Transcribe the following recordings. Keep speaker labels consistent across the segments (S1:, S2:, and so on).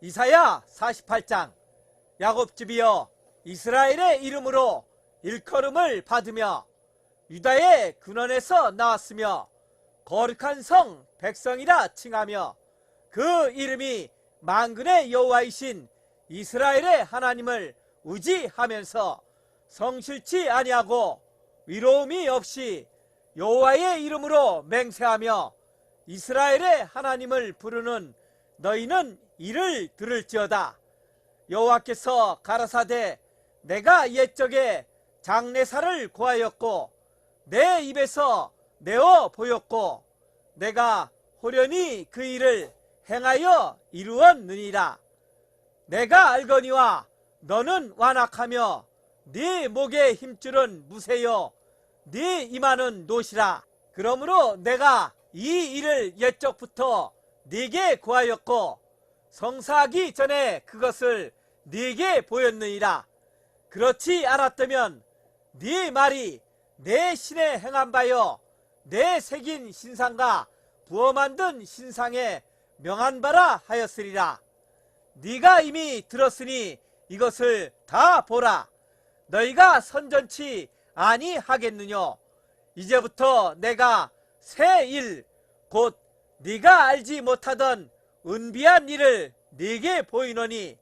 S1: 이사야 48장. 야곱집이여 이스라엘의 이름으로 일컬음을 받으며 유다의 근원에서 나왔으며 거룩한 성 백성이라 칭하며 그 이름이 만군의 여호와이신 이스라엘의 하나님을 의지하면서 성실치 아니하고 위로움이 없이 여호와의 이름으로 맹세하며 이스라엘의 하나님을 부르는 너희는 이를 들을지어다. 여호와께서 가라사대 내가 옛적에 장례사를 고하였고 내 입에서 내어 보였고 내가 호련히 그 일을 행하여 이루었느니라. 내가 알거니와 너는 완악하며 네 목의 힘줄은 무세요 네 이마는 노시라. 그러므로 내가 이 일을 옛적부터 네게 구하였고 성사하기 전에 그것을 네게 보였느니라. 그렇지 않았다면 네 말이 내 신에 행한 바여 내 새긴 신상과 부어 만든 신상에 명한 바라 하였으리라. 네가 이미 들었으니 이것을 다 보라. 너희가 선전치 아니하겠느뇨. 이제부터 내가 새 일, 곧 네가 알지 못하던 은비한 일을 네게 보이노니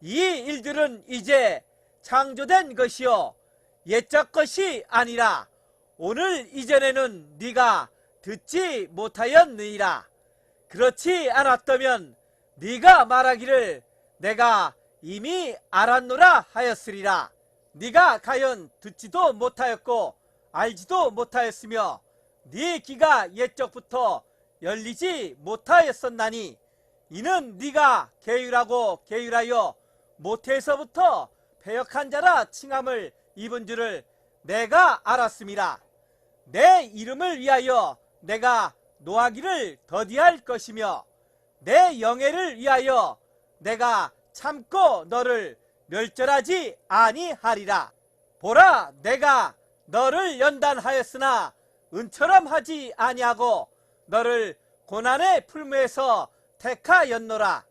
S1: 이 일들은 이제 창조된 것이요 옛적 것이 아니라 오늘 이전에는 네가 듣지 못하였느니라. 그렇지 않았다면 네가 말하기를 내가 이미 알았노라 하였으리라. 네가 가연 듣지도 못하였고 알지도 못하였으며 네 귀가 옛적부터 열리지 못하였었나니 이는 네가 계율하고 계율하여 못해서부터 패역한 자라 칭함을 입은 줄을 내가 알았음이라. 내 이름을 위하여 내가 노하기를 더디할 것이며 내 영예를 위하여 내가 참고 너를 멸절하지 아니하리라. 보라, 내가 너를 연단하였으나 은처럼 하지 아니하고 너를 고난의 풀무에서 택하였노라.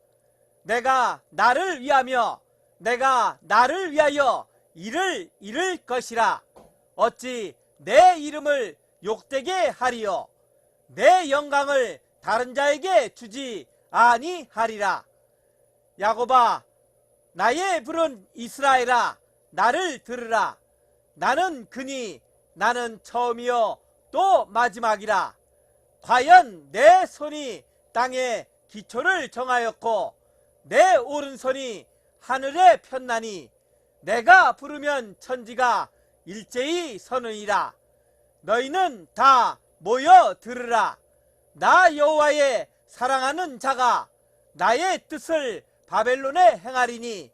S1: 내가 나를 위하며 내가 나를 위하여 이를 이를 것이라. 어찌 내 이름을 욕되게 하리요. 내 영광을 다른 자에게 주지 아니하리라. 야곱아, 나의 부른 이스라엘아, 나를 들으라. 나는 그니 나는 처음이요 또 마지막이라. 과연 내 손이 땅에 기초를 정하였고 내 오른손이 하늘에 폈나니 내가 부르면 천지가 일제히 서느니라. 너희는 다 모여 들으라. 나 여호와의 사랑하는 자가 나의 뜻을 바벨론에 행하리니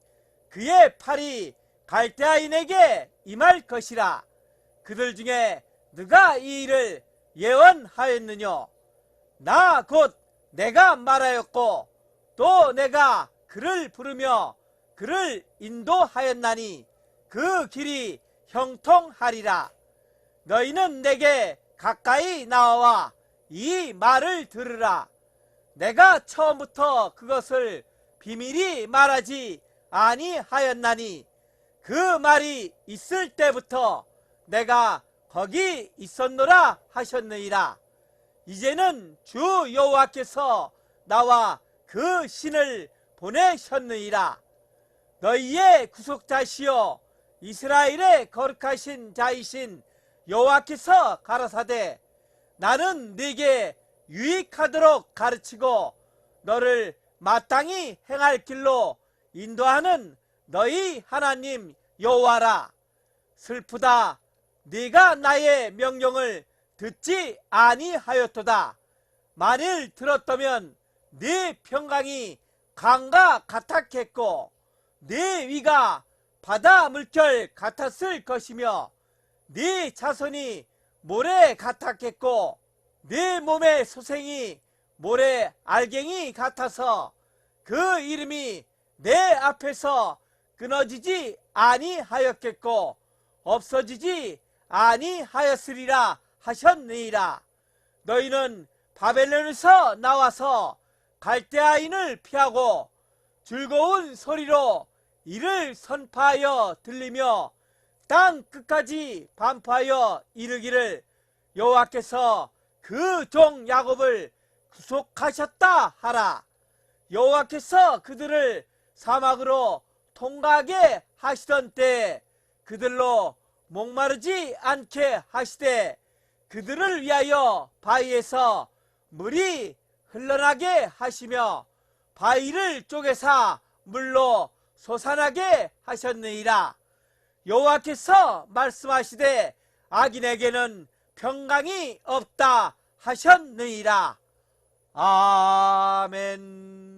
S1: 그의 팔이 갈대아인에게 임할 것이라. 그들 중에 누가 이 일을 예언하였느뇨? 나곧 내가 말하였고 또 내가 그를 부르며 그를 인도하였나니 그 길이 형통하리라. 너희는 내게 가까이 나와 이 말을 들으라. 내가 처음부터 그것을 비밀이 말하지 아니하였나니 그 말이 있을 때부터 내가 거기 있었노라 하셨느니라. 이제는 주 여호와께서 나와 그 신을 보내셨느니라. 너희의 구속자시여 이스라엘의 거룩하신 자이신 여호와께서 가라사대 나는 네게 유익하도록 가르치고 너를 마땅히 행할 길로 인도하는 너희 하나님 여호와라 슬프다 네가 나의 명령을 듣지 아니하였도다. 만일 들었다면 네 평강이 강과 같았겠고 네 위가 바다 물결 같았을 것이며 네 자손이 모래 같았겠고 네 몸의 소생이 모래 알갱이 같아서 그 이름이 내 앞에서 끊어지지 아니하였겠고 없어지지 아니하였으리라 하셨느니라 너희는 바벨론에서 나와서 갈대아인을 피하고 즐거운 소리로 이를 선파하여 들리며 땅 끝까지 반포하여 이르기를 여호와께서 그 종 야곱을 구속하셨다 하라. 여호와께서 그들을 사막으로 통과하게 하시던 때 그들로 목마르지 않게 하시되 그들을 위하여 바위에서 물이 흘러나게 하시며 바위를 쪼개사 물로 솟아나게 하셨느니라. 여호와께서 말씀하시되 악인에게는 평강이 없다 하셨느니라. 아멘.